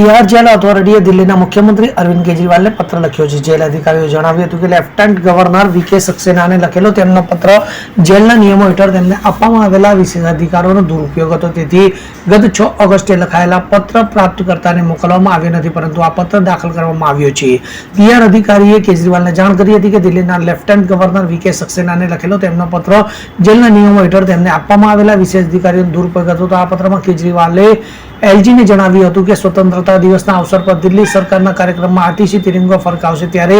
Tihar jail ઓથોરિટીએ દિલ્હીના મુખ્યમંત્રી અરવિંદ કેજરીવાલને પત્ર લખ્યો છે. જેલ અધિકારીઓ જણાવ્યું હતું કે લેફ્ટનન્ટ ગવર્નર વીકે સક્સેનાને લખેલો તેમનો પત્ર જેલના નિયમો હેઠળ તેમને આપવામાં આવેલા વિશેષ અધિકારોનો દુરુપયોગ હતો. તેથી ગત છ ઓગસ્ટે લખાયેલા પત્ર પ્રાપ્તકર્તાને મોકલવામાં આવ્યો નથી, પરંતુ આ પત્ર દાખલ કરવામાં આવ્યો છે. તિહાર અધિકારીએ કેજરીવાલને જાણ કરી હતી કે દિલ્હીના લેફ્ટનન્ટ ગવર્નર વીકે સક્સેનાને લખેલો તેમનો પત્ર જેલના નિયમો હેઠળ તેમને આપવામાં આવેલા વિશેષ અધિકારીઓનો દુરુપયોગ હતો. તો આ પત્રમાં કેજરીવાલે એલજીને જણાવ્યું હતું કે સ્વતંત્રતા દિવસના અવસર પર દિલ્હી સરકારના કાર્યક્રમમાં આતિશી તિરંગો ફરકાવશે ત્યારે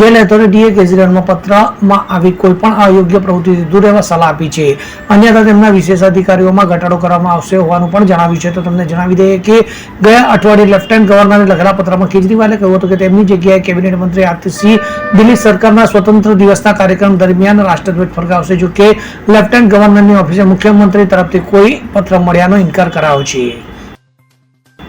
જેલ ઓથોરિટીએ કેજરીવાલમાં પત્રમાં આવી કોઈપણ અયોગ્ય પ્રવૃત્તિથી દૂર રહેવા સલાહ આપી છે. અન્યથા તેમના વિશેષ અધિકારીઓમાં ઘટાડો કરવામાં આવશે હોવાનું પણ જણાવ્યું છે. તો તમને જણાવી દઈએ કે ગયા અઠવાડિયે લેફ્ટનન્ટ ગવર્નરને લખેલા પત્રમાં કેજરીવાલે કહ્યું હતું કે તેમની જગ્યાએ કેબિનેટ મંત્રી આતિશી દિલ્હી સરકારના સ્વતંત્ર દિવસના કાર્યક્રમ દરમિયાન રાષ્ટ્રધ્વજ ફરકાવશે. જો કે લેફ્ટનન્ટ ગવર્નરની ઓફિસે મુખ્યમંત્રી તરફથી કોઈ પત્ર મળ્યાનો ઇનકાર કરાયો છે.